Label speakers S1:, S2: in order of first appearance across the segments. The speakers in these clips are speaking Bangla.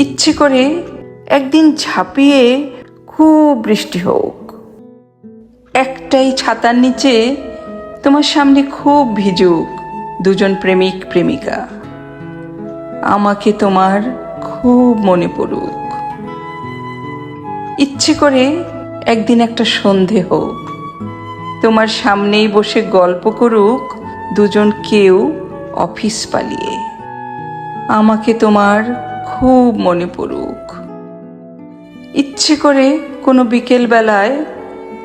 S1: ইচ্ছে করে একদিন ঝাঁপিয়ে খুব বৃষ্টি হোক। একটাই ছাতার নিচে তোমার সামনে খুব ভিজুক দুজন প্রেমিক, প্রেমিকা। আমাকে তোমার খুব মনে পড়ুক। ইচ্ছে করে একদিন একটা সন্ধে হোক। তোমার সামনেই বসে গল্প করুক দুজন কেউ অফিস পালিয়ে। আমাকে তোমার খুব মনে পড়ুক। ইচ্ছে করে কোনো বিকেল বেলায়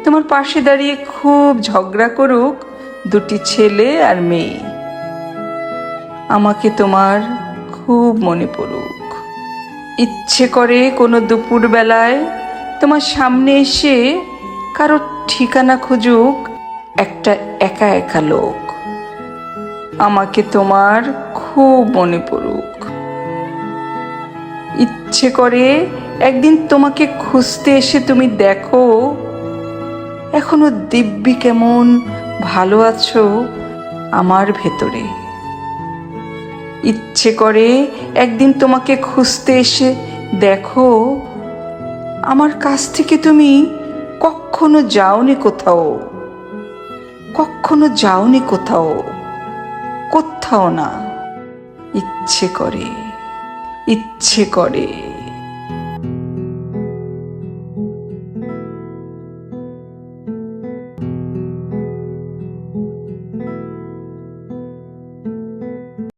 S1: তোমার পাশে দাঁড়িয়ে খুব ঝগড়া করুক দুটি ছেলে আর মেয়ে। আমাকে তোমার খুব মনে পড়ুক। ইচ্ছে করে কোনো দুপুর বেলায় তোমার সামনে এসে কারও ঠিকানা খুঁজুক একটা একা একা লোক। আমাকে তোমার খুব মনে পড়ুক। ইচ্ছে করে একদিন তোমাকে খুঁজতে এসে তুমি দেখো, এখনও দিব্যি কেমন ভালো আছো আমার ভেতরে। ইচ্ছে করে একদিন তোমাকে খুঁজতে এসে দেখো, আমার কাছ থেকে তুমি কখনো যাওনি কোথাও, কখনো যাওনি কোথাও কোথাও না। ইচ্ছে করে ইচ্ছে করে।